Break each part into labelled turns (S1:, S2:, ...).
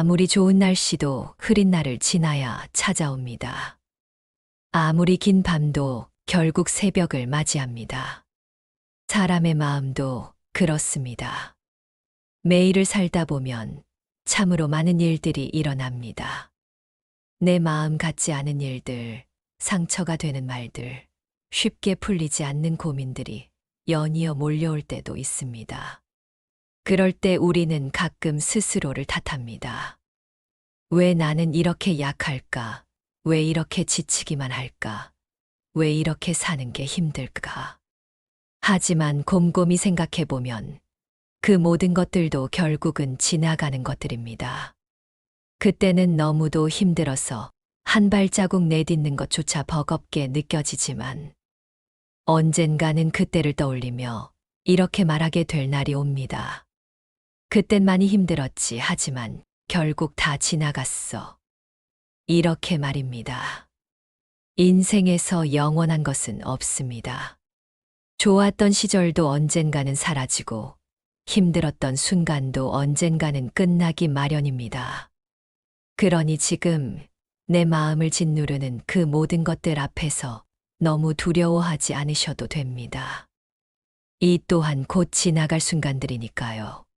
S1: 아무리 좋은 날씨도 흐린 날을 지나야 찾아옵니다. 아무리 긴 밤도 결국 새벽을 맞이합니다. 사람의 마음도 그렇습니다. 매일을 살다 보면 참으로 많은 일들이 일어납니다. 내 마음 같지 않은 일들, 상처가 되는 말들, 쉽게 풀리지 않는 고민들이 연이어 몰려올 때도 있습니다. 그럴 때 우리는 가끔 스스로를 탓합니다. 왜 나는 이렇게 약할까? 왜 이렇게 지치기만 할까? 왜 이렇게 사는 게 힘들까? 하지만 곰곰이 생각해 보면 그 모든 것들도 결국은 지나가는 것들입니다. 그때는 너무도 힘들어서 한 발자국 내딛는 것조차 버겁게 느껴지지만 언젠가는 그때를 떠올리며 이렇게 말하게 될 날이 옵니다. 그땐 많이 힘들었지 하지만 결국 다 지나갔어. 이렇게 말입니다. 인생에서 영원한 것은 없습니다. 좋았던 시절도 언젠가는 사라지고 힘들었던 순간도 언젠가는 끝나기 마련입니다. 그러니 지금 내 마음을 짓누르는 그 모든 것들 앞에서 너무 두려워하지 않으셔도 됩니다. 이 또한 곧 지나갈 순간들이니까요.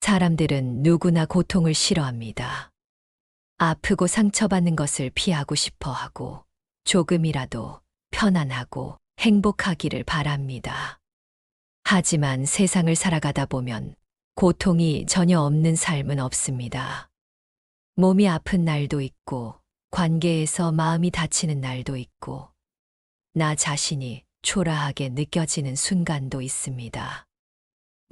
S1: 사람들은 누구나 고통을 싫어합니다. 아프고 상처받는 것을 피하고 싶어 하고 조금이라도 편안하고 행복하기를 바랍니다. 하지만 세상을 살아가다 보면 고통이 전혀 없는 삶은 없습니다. 몸이 아픈 날도 있고, 관계에서 마음이 다치는 날도 있고, 나 자신이 초라하게 느껴지는 순간도 있습니다.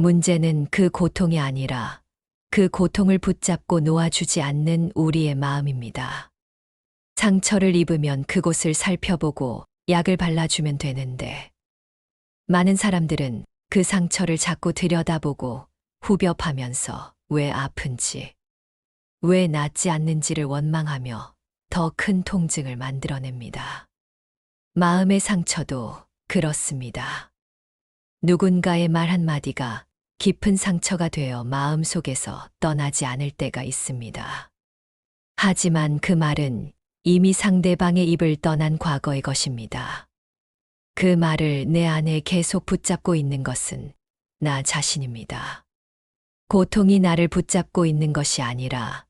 S1: 문제는 그 고통이 아니라 그 고통을 붙잡고 놓아주지 않는 우리의 마음입니다. 상처를 입으면 그곳을 살펴보고 약을 발라주면 되는데, 많은 사람들은 그 상처를 자꾸 들여다보고 후벼파면서 왜 아픈지, 왜 낫지 않는지를 원망하며 더 큰 통증을 만들어냅니다. 마음의 상처도 그렇습니다. 누군가의 말 한마디가 깊은 상처가 되어 마음 속에서 떠나지 않을 때가 있습니다. 하지만 그 말은 이미 상대방의 입을 떠난 과거의 것입니다. 그 말을 내 안에 계속 붙잡고 있는 것은 나 자신입니다. 고통이 나를 붙잡고 있는 것이 아니라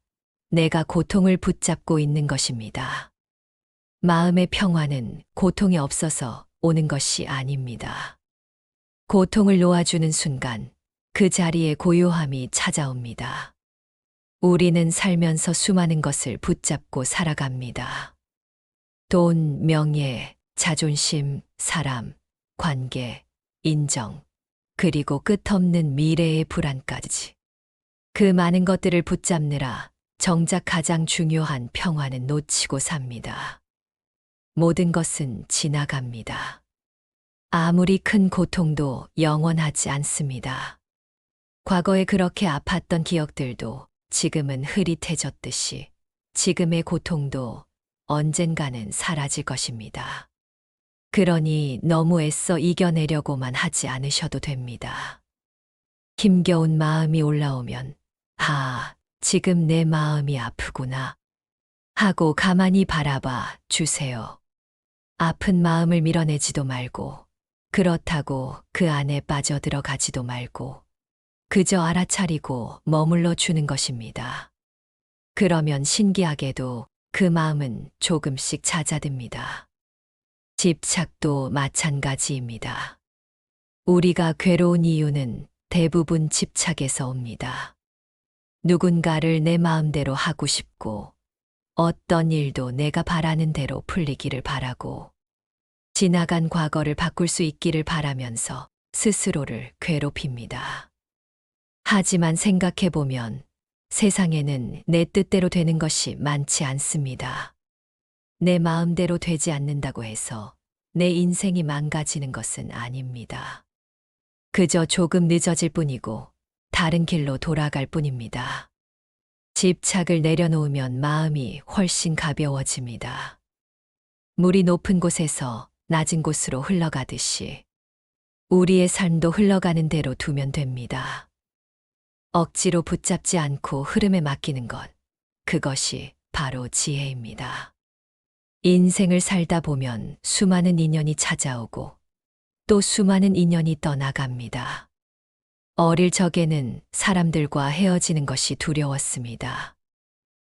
S1: 내가 고통을 붙잡고 있는 것입니다. 마음의 평화는 고통이 없어서 오는 것이 아닙니다. 고통을 놓아주는 순간 그 자리에 고요함이 찾아옵니다. 우리는 살면서 수많은 것을 붙잡고 살아갑니다. 돈, 명예, 자존심, 사람, 관계, 인정, 그리고 끝없는 미래의 불안까지. 그 많은 것들을 붙잡느라 정작 가장 중요한 평화는 놓치고 삽니다. 모든 것은 지나갑니다. 아무리 큰 고통도 영원하지 않습니다. 과거에 그렇게 아팠던 기억들도 지금은 흐릿해졌듯이 지금의 고통도 언젠가는 사라질 것입니다. 그러니 너무 애써 이겨내려고만 하지 않으셔도 됩니다. 힘겨운 마음이 올라오면, 아, 지금 내 마음이 아프구나. 하고 가만히 바라봐 주세요. 아픈 마음을 밀어내지도 말고, 그렇다고 그 안에 빠져들어가지도 말고, 그저 알아차리고 머물러 주는 것입니다. 그러면 신기하게도 그 마음은 조금씩 잦아듭니다. 집착도 마찬가지입니다. 우리가 괴로운 이유는 대부분 집착에서 옵니다. 누군가를 내 마음대로 하고 싶고, 어떤 일도 내가 바라는 대로 풀리기를 바라고, 지나간 과거를 바꿀 수 있기를 바라면서 스스로를 괴롭힙니다. 하지만 생각해보면 세상에는 내 뜻대로 되는 것이 많지 않습니다. 내 마음대로 되지 않는다고 해서 내 인생이 망가지는 것은 아닙니다. 그저 조금 늦어질 뿐이고 다른 길로 돌아갈 뿐입니다. 집착을 내려놓으면 마음이 훨씬 가벼워집니다. 물이 높은 곳에서 낮은 곳으로 흘러가듯이 우리의 삶도 흘러가는 대로 두면 됩니다. 억지로 붙잡지 않고 흐름에 맡기는 것, 그것이 바로 지혜입니다. 인생을 살다 보면 수많은 인연이 찾아오고 또 수많은 인연이 떠나갑니다. 어릴 적에는 사람들과 헤어지는 것이 두려웠습니다.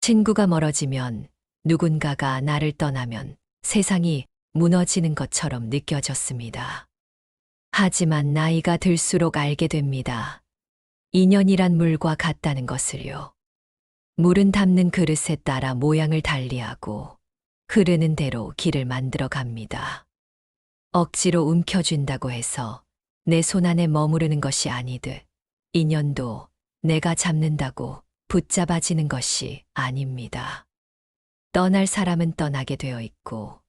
S1: 친구가 멀어지면 누군가가 나를 떠나면 세상이 무너지는 것처럼 느껴졌습니다. 하지만 나이가 들수록 알게 됩니다. 인연이란 물과 같다는 것을요. 물은 담는 그릇에 따라 모양을 달리하고 흐르는 대로 길을 만들어 갑니다. 억지로 움켜쥔다고 해서 내 손 안에 머무르는 것이 아니듯 인연도 내가 잡는다고 붙잡아지는 것이 아닙니다. 떠날 사람은 떠나게 되어 있고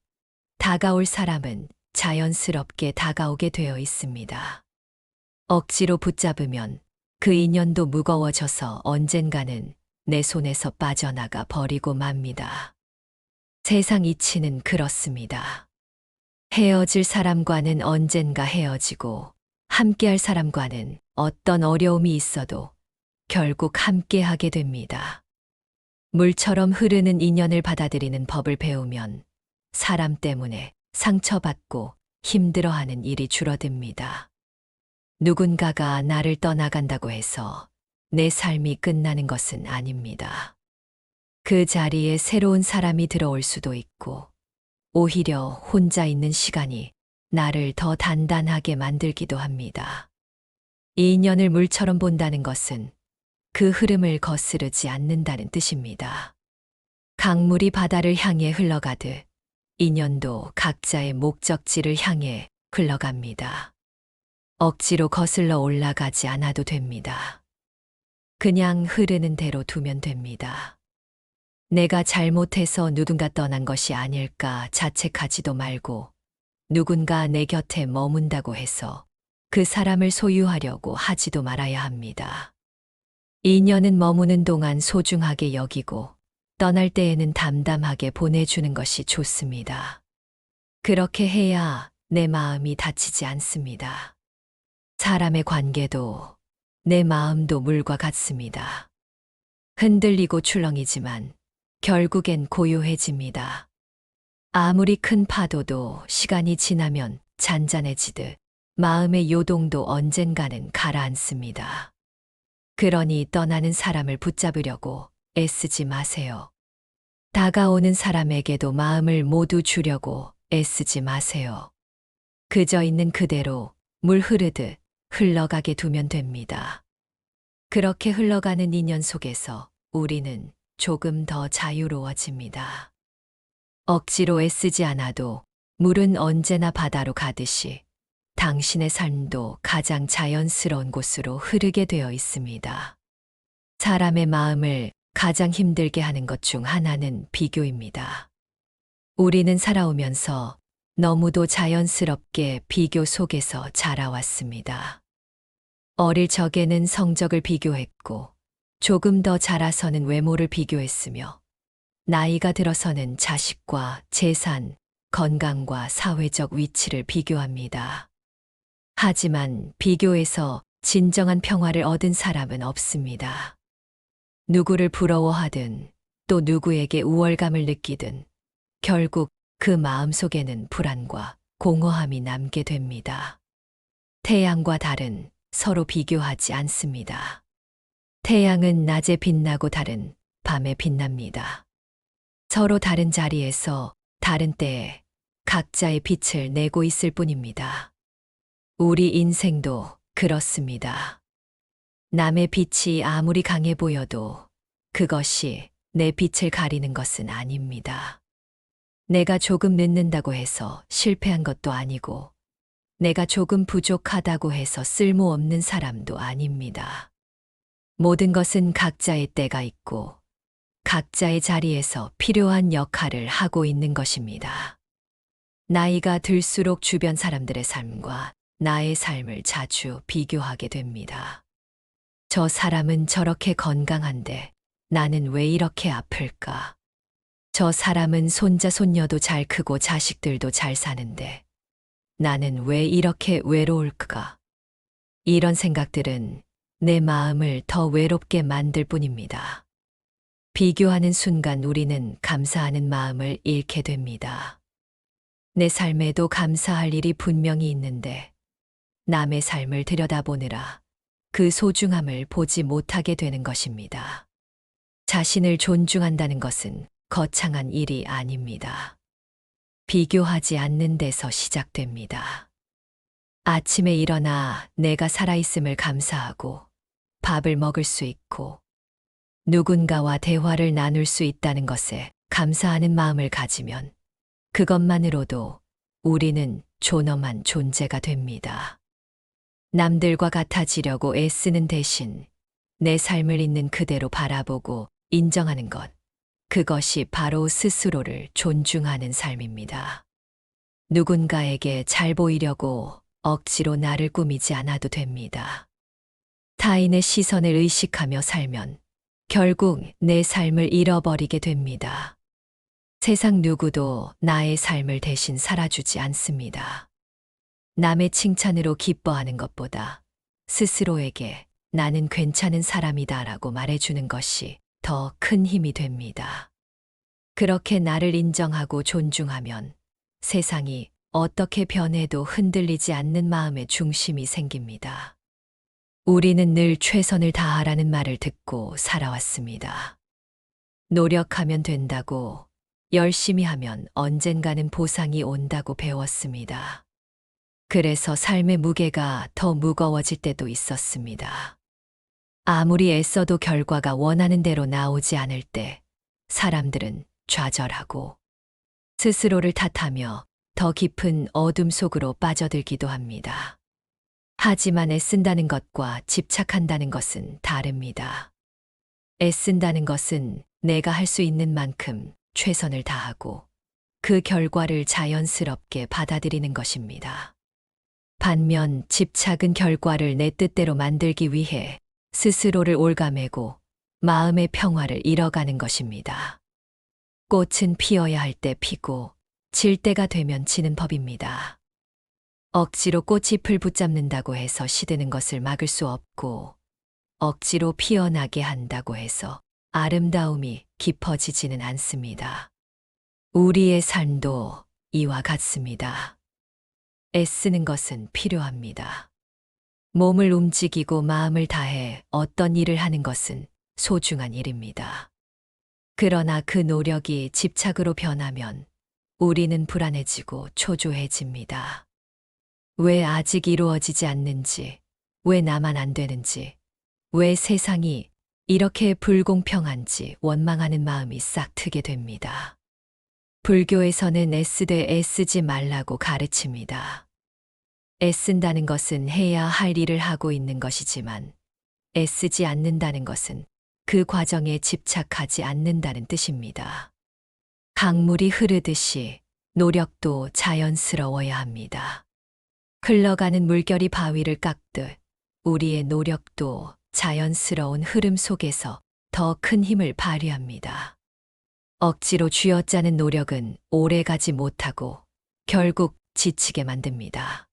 S1: 다가올 사람은 자연스럽게 다가오게 되어 있습니다. 억지로 붙잡으면 그 인연도 무거워져서 언젠가는 내 손에서 빠져나가 버리고 맙니다. 세상 이치는 그렇습니다. 헤어질 사람과는 언젠가 헤어지고 함께할 사람과는 어떤 어려움이 있어도 결국 함께하게 됩니다. 물처럼 흐르는 인연을 받아들이는 법을 배우면 사람 때문에 상처받고 힘들어하는 일이 줄어듭니다. 누군가가 나를 떠나간다고 해서 내 삶이 끝나는 것은 아닙니다. 그 자리에 새로운 사람이 들어올 수도 있고, 오히려 혼자 있는 시간이 나를 더 단단하게 만들기도 합니다. 이 인연을 물처럼 본다는 것은 그 흐름을 거스르지 않는다는 뜻입니다. 강물이 바다를 향해 흘러가듯 인연도 각자의 목적지를 향해 흘러갑니다. 억지로 거슬러 올라가지 않아도 됩니다. 그냥 흐르는 대로 두면 됩니다. 내가 잘못해서 누군가 떠난 것이 아닐까 자책하지도 말고 누군가 내 곁에 머문다고 해서 그 사람을 소유하려고 하지도 말아야 합니다. 인연은 머무는 동안 소중하게 여기고 떠날 때에는 담담하게 보내주는 것이 좋습니다. 그렇게 해야 내 마음이 다치지 않습니다. 사람의 관계도 내 마음도 물과 같습니다. 흔들리고 출렁이지만 결국엔 고요해집니다. 아무리 큰 파도도 시간이 지나면 잔잔해지듯 마음의 요동도 언젠가는 가라앉습니다. 그러니 떠나는 사람을 붙잡으려고 애쓰지 마세요. 다가오는 사람에게도 마음을 모두 주려고 애쓰지 마세요. 그저 있는 그대로 물 흐르듯 흘러가게 두면 됩니다. 그렇게 흘러가는 인연 속에서 우리는 조금 더 자유로워집니다. 억지로 애쓰지 않아도 물은 언제나 바다로 가듯이 당신의 삶도 가장 자연스러운 곳으로 흐르게 되어 있습니다. 사람의 마음을 가장 힘들게 하는 것 중 하나는 비교입니다. 우리는 살아오면서 너무도 자연스럽게 비교 속에서 자라왔습니다. 어릴 적에는 성적을 비교했고 조금 더 자라서는 외모를 비교했으며 나이가 들어서는 자식과 재산, 건강과 사회적 위치를 비교합니다. 하지만 비교에서 진정한 평화를 얻은 사람은 없습니다. 누구를 부러워하든 또 누구에게 우월감을 느끼든 결국 그 마음 속에는 불안과 공허함이 남게 됩니다. 태양과 달은 서로 비교하지 않습니다. 태양은 낮에 빛나고 달은 밤에 빛납니다. 서로 다른 자리에서 다른 때에 각자의 빛을 내고 있을 뿐입니다. 우리 인생도 그렇습니다. 남의 빛이 아무리 강해 보여도 그것이 내 빛을 가리는 것은 아닙니다. 내가 조금 늦는다고 해서 실패한 것도 아니고, 내가 조금 부족하다고 해서 쓸모없는 사람도 아닙니다. 모든 것은 각자의 때가 있고, 각자의 자리에서 필요한 역할을 하고 있는 것입니다. 나이가 들수록 주변 사람들의 삶과 나의 삶을 자주 비교하게 됩니다. 저 사람은 저렇게 건강한데 나는 왜 이렇게 아플까? 저 사람은 손자 손녀도 잘 크고 자식들도 잘 사는데 나는 왜 이렇게 외로울까? 이런 생각들은 내 마음을 더 외롭게 만들 뿐입니다. 비교하는 순간 우리는 감사하는 마음을 잃게 됩니다. 내 삶에도 감사할 일이 분명히 있는데 남의 삶을 들여다보느라 그 소중함을 보지 못하게 되는 것입니다. 자신을 존중한다는 것은 거창한 일이 아닙니다. 비교하지 않는 데서 시작됩니다. 아침에 일어나 내가 살아있음을 감사하고 밥을 먹을 수 있고 누군가와 대화를 나눌 수 있다는 것에 감사하는 마음을 가지면 그것만으로도 우리는 존엄한 존재가 됩니다. 남들과 같아지려고 애쓰는 대신 내 삶을 있는 그대로 바라보고 인정하는 것. 그것이 바로 스스로를 존중하는 삶입니다. 누군가에게 잘 보이려고 억지로 나를 꾸미지 않아도 됩니다. 타인의 시선을 의식하며 살면 결국 내 삶을 잃어버리게 됩니다. 세상 누구도 나의 삶을 대신 살아주지 않습니다. 남의 칭찬으로 기뻐하는 것보다 스스로에게 나는 괜찮은 사람이다 라고 말해주는 것이 더 큰 힘이 됩니다. 그렇게 나를 인정하고 존중하면 세상이 어떻게 변해도 흔들리지 않는 마음의 중심이 생깁니다. 우리는 늘 최선을 다하라는 말을 듣고 살아왔습니다. 노력하면 된다고, 열심히 하면 언젠가는 보상이 온다고 배웠습니다. 그래서 삶의 무게가 더 무거워질 때도 있었습니다. 아무리 애써도 결과가 원하는 대로 나오지 않을 때 사람들은 좌절하고 스스로를 탓하며 더 깊은 어둠 속으로 빠져들기도 합니다. 하지만 애쓴다는 것과 집착한다는 것은 다릅니다. 애쓴다는 것은 내가 할 수 있는 만큼 최선을 다하고 그 결과를 자연스럽게 받아들이는 것입니다. 반면 집착은 결과를 내 뜻대로 만들기 위해 스스로를 올가매고 마음의 평화를 잃어가는 것입니다. 꽃은 피어야 할 때 피고 질 때가 되면 지는 법입니다. 억지로 꽃잎을 붙잡는다고 해서 시드는 것을 막을 수 없고 억지로 피어나게 한다고 해서 아름다움이 깊어지지는 않습니다. 우리의 삶도 이와 같습니다. 애쓰는 것은 필요합니다. 몸을 움직이고 마음을 다해 어떤 일을 하는 것은 소중한 일입니다. 그러나 그 노력이 집착으로 변하면 우리는 불안해지고 초조해집니다. 왜 아직 이루어지지 않는지, 왜 나만 안 되는지, 왜 세상이 이렇게 불공평한지 원망하는 마음이 싹 트게 됩니다. 불교에서는 애쓰되 애쓰지 말라고 가르칩니다. 애쓴다는 것은 해야 할 일을 하고 있는 것이지만 애쓰지 않는다는 것은 그 과정에 집착하지 않는다는 뜻입니다. 강물이 흐르듯이 노력도 자연스러워야 합니다. 흘러가는 물결이 바위를 깎듯 우리의 노력도 자연스러운 흐름 속에서 더 큰 힘을 발휘합니다. 억지로 쥐어짜는 노력은 오래 가지 못하고 결국 지치게 만듭니다.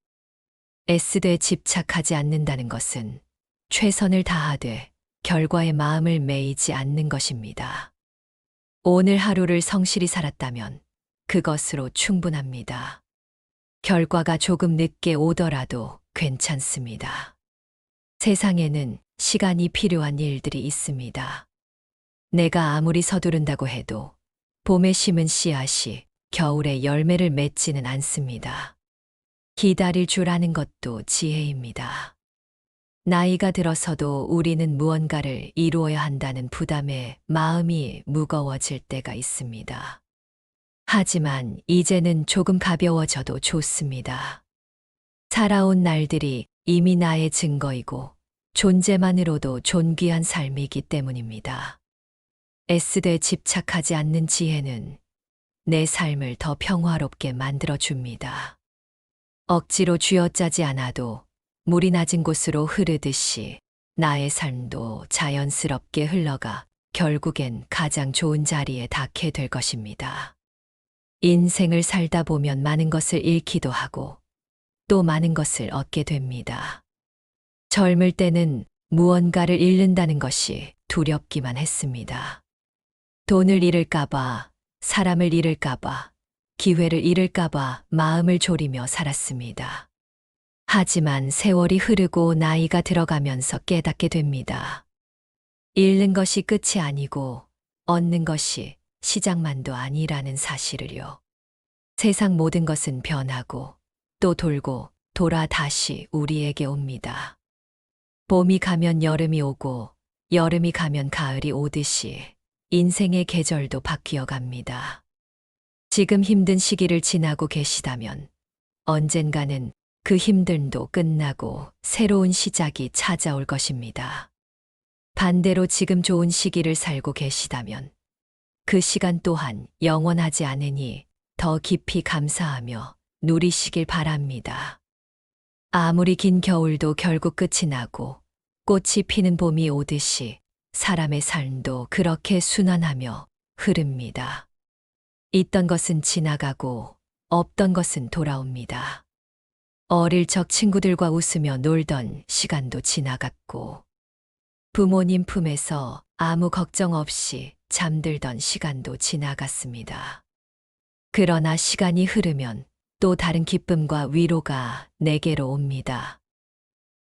S1: 애쓰되 집착하지 않는다는 것은 최선을 다하되 결과에 마음을 매이지 않는 것입니다. 오늘 하루를 성실히 살았다면 그것으로 충분합니다. 결과가 조금 늦게 오더라도 괜찮습니다. 세상에는 시간이 필요한 일들이 있습니다. 내가 아무리 서두른다고 해도 봄에 심은 씨앗이 겨울에 열매를 맺지는 않습니다. 기다릴 줄 아는 것도 지혜입니다. 나이가 들어서도 우리는 무언가를 이루어야 한다는 부담에 마음이 무거워질 때가 있습니다. 하지만 이제는 조금 가벼워져도 좋습니다. 살아온 날들이 이미 나의 증거이고 존재만으로도 존귀한 삶이기 때문입니다. 애쓰되 집착하지 않는 지혜는 내 삶을 더 평화롭게 만들어줍니다. 억지로 쥐어짜지 않아도 물이 낮은 곳으로 흐르듯이 나의 삶도 자연스럽게 흘러가 결국엔 가장 좋은 자리에 닿게 될 것입니다. 인생을 살다 보면 많은 것을 잃기도 하고 또 많은 것을 얻게 됩니다. 젊을 때는 무언가를 잃는다는 것이 두렵기만 했습니다. 돈을 잃을까봐, 사람을 잃을까봐, 기회를 잃을까봐 마음을 졸이며 살았습니다. 하지만 세월이 흐르고 나이가 들어가면서 깨닫게 됩니다. 잃는 것이 끝이 아니고 얻는 것이 시작만도 아니라는 사실을요. 세상 모든 것은 변하고 또 돌고 돌아 다시 우리에게 옵니다. 봄이 가면 여름이 오고 여름이 가면 가을이 오듯이 인생의 계절도 바뀌어 갑니다. 지금 힘든 시기를 지나고 계시다면 언젠가는 그 힘듦도 끝나고 새로운 시작이 찾아올 것입니다. 반대로 지금 좋은 시기를 살고 계시다면 그 시간 또한 영원하지 않으니 더 깊이 감사하며 누리시길 바랍니다. 아무리 긴 겨울도 결국 끝이 나고 꽃이 피는 봄이 오듯이 사람의 삶도 그렇게 순환하며 흐릅니다. 있던 것은 지나가고 없던 것은 돌아옵니다. 어릴 적 친구들과 웃으며 놀던 시간도 지나갔고 부모님 품에서 아무 걱정 없이 잠들던 시간도 지나갔습니다. 그러나 시간이 흐르면 또 다른 기쁨과 위로가 내게로 옵니다.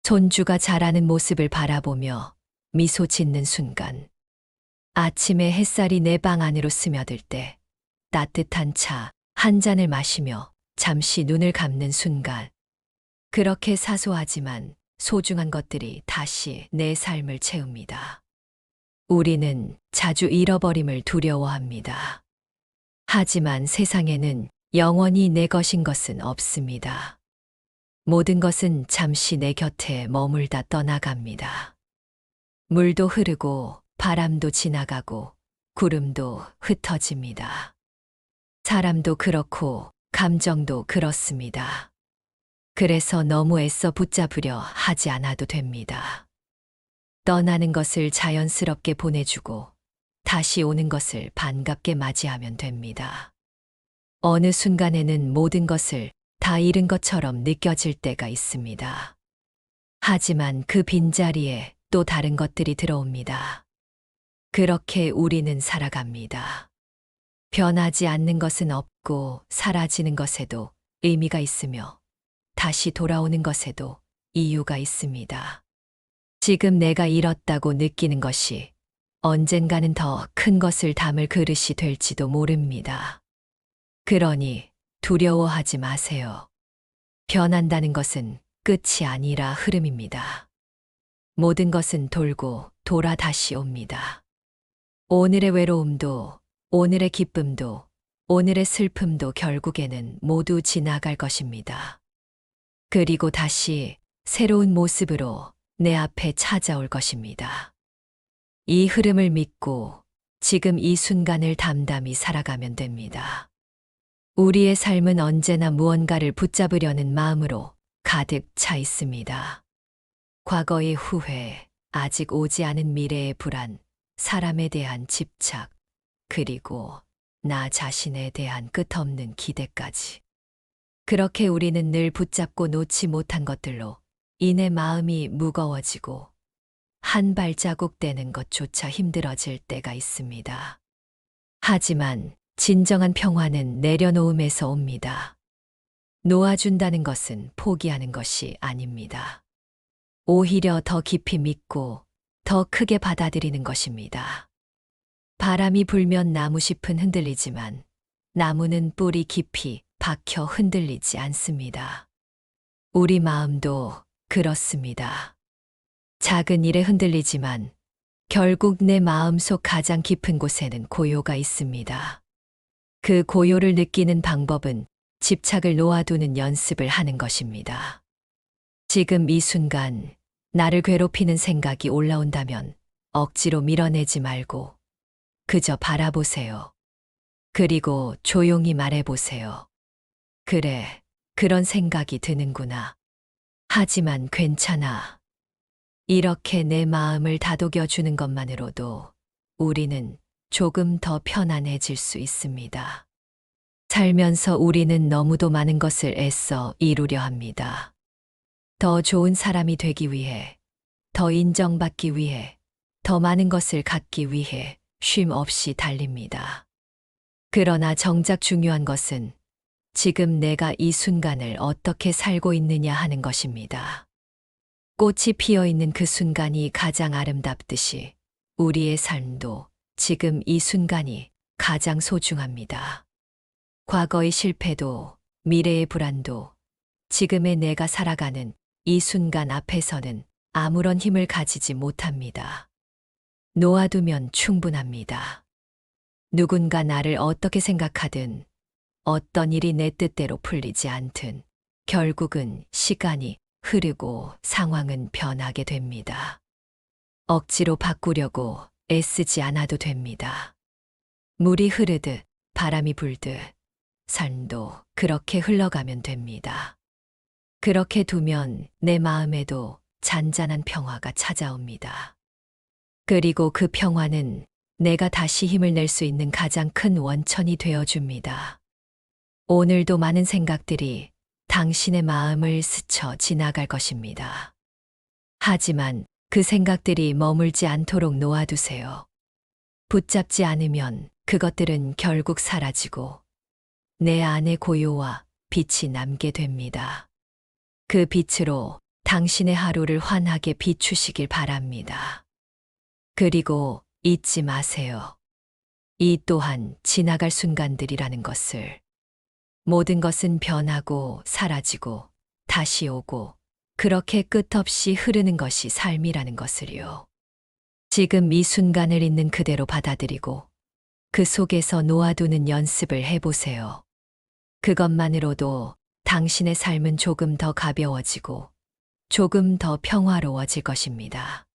S1: 손주가 자라는 모습을 바라보며 미소 짓는 순간, 아침에 햇살이 내 방 안으로 스며들 때 따뜻한 차 한 잔을 마시며 잠시 눈을 감는 순간, 그렇게 사소하지만 소중한 것들이 다시 내 삶을 채웁니다. 우리는 자주 잃어버림을 두려워합니다. 하지만 세상에는 영원히 내 것인 것은 없습니다. 모든 것은 잠시 내 곁에 머물다 떠나갑니다. 물도 흐르고 바람도 지나가고 구름도 흩어집니다. 사람도 그렇고 감정도 그렇습니다. 그래서 너무 애써 붙잡으려 하지 않아도 됩니다. 떠나는 것을 자연스럽게 보내주고 다시 오는 것을 반갑게 맞이하면 됩니다. 어느 순간에는 모든 것을 다 잃은 것처럼 느껴질 때가 있습니다. 하지만 그 빈자리에 또 다른 것들이 들어옵니다. 그렇게 우리는 살아갑니다. 변하지 않는 것은 없고 사라지는 것에도 의미가 있으며 다시 돌아오는 것에도 이유가 있습니다. 지금 내가 잃었다고 느끼는 것이 언젠가는 더 큰 것을 담을 그릇이 될지도 모릅니다. 그러니 두려워하지 마세요. 변한다는 것은 끝이 아니라 흐름입니다. 모든 것은 돌고 돌아 다시 옵니다. 오늘의 외로움도, 오늘의 기쁨도, 오늘의 슬픔도 결국에는 모두 지나갈 것입니다. 그리고 다시 새로운 모습으로 내 앞에 찾아올 것입니다. 이 흐름을 믿고 지금 이 순간을 담담히 살아가면 됩니다. 우리의 삶은 언제나 무언가를 붙잡으려는 마음으로 가득 차 있습니다. 과거의 후회, 아직 오지 않은 미래의 불안, 사람에 대한 집착, 그리고 나 자신에 대한 끝없는 기대까지. 그렇게 우리는 늘 붙잡고 놓지 못한 것들로 인해 마음이 무거워지고 한 발자국 떼는 것조차 힘들어질 때가 있습니다. 하지만 진정한 평화는 내려놓음에서 옵니다. 놓아준다는 것은 포기하는 것이 아닙니다. 오히려 더 깊이 믿고 더 크게 받아들이는 것입니다. 바람이 불면 나무 잎은 흔들리지만 나무는 뿌리 깊이 박혀 흔들리지 않습니다. 우리 마음도 그렇습니다. 작은 일에 흔들리지만 결국 내 마음속 가장 깊은 곳에는 고요가 있습니다. 그 고요를 느끼는 방법은 집착을 놓아두는 연습을 하는 것입니다. 지금 이 순간 나를 괴롭히는 생각이 올라온다면 억지로 밀어내지 말고 그저 바라보세요. 그리고 조용히 말해보세요. 그래, 그런 생각이 드는구나. 하지만 괜찮아. 이렇게 내 마음을 다독여 주는 것만으로도 우리는 조금 더 편안해질 수 있습니다. 살면서 우리는 너무도 많은 것을 애써 이루려 합니다. 더 좋은 사람이 되기 위해, 더 인정받기 위해, 더 많은 것을 갖기 위해 쉼 없이 달립니다. 그러나 정작 중요한 것은 지금 내가 이 순간을 어떻게 살고 있느냐 하는 것입니다. 꽃이 피어 있는 그 순간이 가장 아름답듯이 우리의 삶도 지금 이 순간이 가장 소중합니다. 과거의 실패도 미래의 불안도 지금의 내가 살아가는 이 순간 앞에서는 아무런 힘을 가지지 못합니다. 놓아두면 충분합니다. 누군가 나를 어떻게 생각하든 어떤 일이 내 뜻대로 풀리지 않든 결국은 시간이 흐르고 상황은 변하게 됩니다. 억지로 바꾸려고 애쓰지 않아도 됩니다. 물이 흐르듯 바람이 불듯 삶도 그렇게 흘러가면 됩니다. 그렇게 두면 내 마음에도 잔잔한 평화가 찾아옵니다. 그리고 그 평화는 내가 다시 힘을 낼 수 있는 가장 큰 원천이 되어 줍니다. 오늘도 많은 생각들이 당신의 마음을 스쳐 지나갈 것입니다. 하지만 그 생각들이 머물지 않도록 놓아두세요. 붙잡지 않으면 그것들은 결국 사라지고 내 안의 고요와 빛이 남게 됩니다. 그 빛으로 당신의 하루를 환하게 비추시길 바랍니다. 그리고 잊지 마세요. 이 또한 지나갈 순간들이라는 것을. 모든 것은 변하고 사라지고 다시 오고 그렇게 끝없이 흐르는 것이 삶이라는 것을요. 지금 이 순간을 있는 그대로 받아들이고 그 속에서 놓아두는 연습을 해보세요. 그것만으로도 당신의 삶은 조금 더 가벼워지고 조금 더 평화로워질 것입니다.